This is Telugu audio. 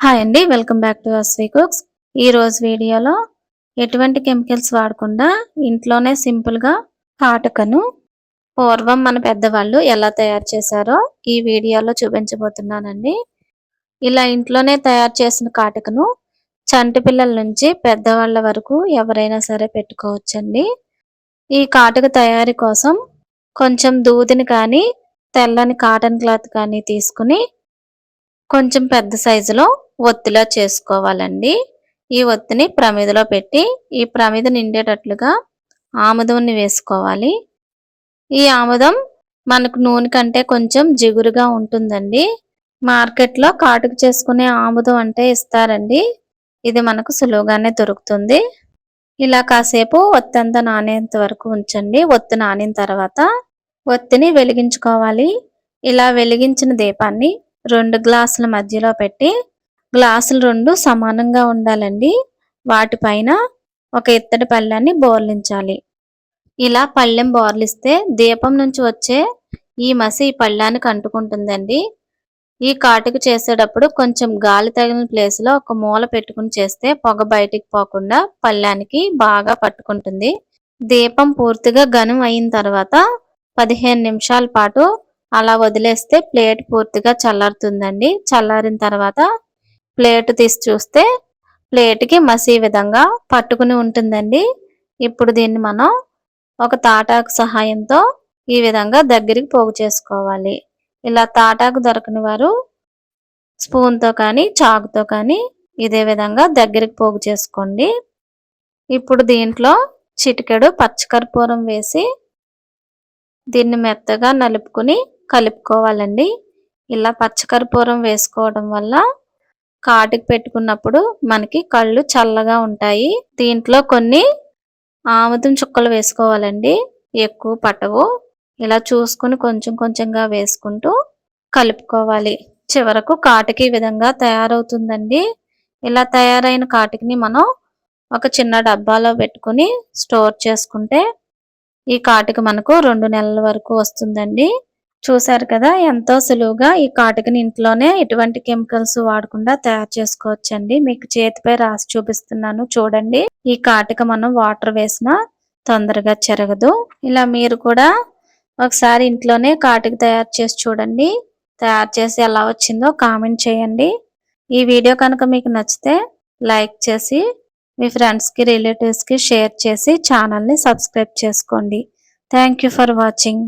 హాయ్ అండి welcome back to Aswi cooks ఈ రోజు వీడియోలో ఎటువంటి కెమికల్స్ వాడకుండా ఇంట్లోనే సింపుల్గా కాటకను పూర్వం మన పెద్దవాళ్ళు ఎలా తయారు చేశారో ఈ వీడియోలో చూపించబోతున్నానండి. ఇలా ఇంట్లోనే తయారు చేసిన కాటకను చంటి పిల్లల నుంచి పెద్దవాళ్ళ వరకు ఎవరైనా సరే పెట్టుకోవచ్చండి. ఈ కాటక తయారీ కోసం కొంచెం దూదిని కానీ తెల్లని కాటన్ క్లాత్ కానీ తీసుకుని కొంచెం పెద్ద సైజులో ఒత్తిలో చేసుకోవాలండి. ఈ ఒత్తిని ప్రమిదలో పెట్టి ఈ ప్రమిద నిండేటట్లుగా ఆముదంని వేసుకోవాలి. ఈ ఆముదం మనకు నూనె కంటే కొంచెం జిగురుగా ఉంటుందండి. మార్కెట్లో కాటుకు చేసుకునే ఆముదం అంటే ఇస్తారండి. ఇది మనకు సులువుగానే దొరుకుతుంది. ఇలా కాసేపు ఒత్తి అంతా నానేంత వరకు ఉంచండి. ఒత్తి నానిన తర్వాత ఒత్తిని వెలిగించుకోవాలి. ఇలా వెలిగించిన దీపాన్ని రెండు గ్లాసుల మధ్యలో పెట్టి గ్లాసులు రెండు సమానంగా ఉండాలండి. వాటిపైన ఒక ఇత్తడి పళ్ళాన్ని బోర్లించాలి. ఇలా పళ్ళెం బోర్లిస్తే దీపం నుంచి వచ్చే ఈ మసి ఈ పళ్ళానికి అంటుకుంటుందండి. ఈ కాటుకు చేసేటప్పుడు కొంచెం గాలి తగిన ప్లేస్లో ఒక మూల పెట్టుకుని చేస్తే పొగ బయటికి పోకుండా పళ్ళానికి బాగా పట్టుకుంటుంది. దీపం పూర్తిగా ఘనం అయిన తర్వాత పదిహేను నిమిషాల పాటు అలా వదిలేస్తే ప్లేట్ పూర్తిగా చల్లారుతుందండి. చల్లారిన తర్వాత ప్లేట్ తీసి చూస్తే ప్లేట్కి మసి విధంగా పట్టుకుని ఉంటుందండి. ఇప్పుడు దీన్ని మనం ఒక తాటాకు సహాయంతో ఈ విధంగా దగ్గరికి పోగు చేసుకోవాలి. ఇలా తాటాకు దొరకని వారు స్పూన్తో కానీ చాకుతో కానీ ఇదే విధంగా దగ్గరికి పోగు చేసుకోండి. ఇప్పుడు దీంట్లో చిటికెడు పచ్చకర్పూరం వేసి దీన్ని మెత్తగా నలుపుకుని కలుపుకోవాలండి. ఇలా పచ్చకర్పూరం వేసుకోవడం వల్ల కాటికి పెట్టుకున్నప్పుడు మనకి కళ్ళు చల్లగా ఉంటాయి. దీంట్లో కొన్ని ఆముదం చుక్కలు వేసుకోవాలండి. ఎక్కువ పట్టవు. ఇలా చూసుకుని కొంచెం కొంచెంగా వేసుకుంటూ కలుపుకోవాలి. చివరకు కాటికి విధంగా తయారవుతుందండి. ఇలా తయారైన కాటికిని మనం ఒక చిన్న డబ్బాలో పెట్టుకుని స్టోర్ చేసుకుంటే ఈ కాటికి మనకు రెండు నెలల వరకు వస్తుందండి. చూసారు కదా ఎంతో సులువుగా ఈ కాటుకని ఇంట్లోనే ఎటువంటి కెమికల్స్ వాడకుండా తయారు చేసుకోవచ్చండి. మీకు చేతిపై రాసి చూపిస్తున్నాను చూడండి. ఈ కాటుక మనం వాటర్ వేసినా తొందరగా చెరగదు. ఇలా మీరు కూడా ఒకసారి ఇంట్లోనే కాటుక తయారు చేసి చూడండి. తయారు చేసి ఎలా వచ్చిందో కామెంట్ చేయండి. ఈ వీడియో కనుక మీకు నచ్చితే లైక్ చేసి మీ ఫ్రెండ్స్కి రిలేటివ్స్కి షేర్ చేసి ఛానల్ని సబ్స్క్రైబ్ చేసుకోండి. Thank for watching.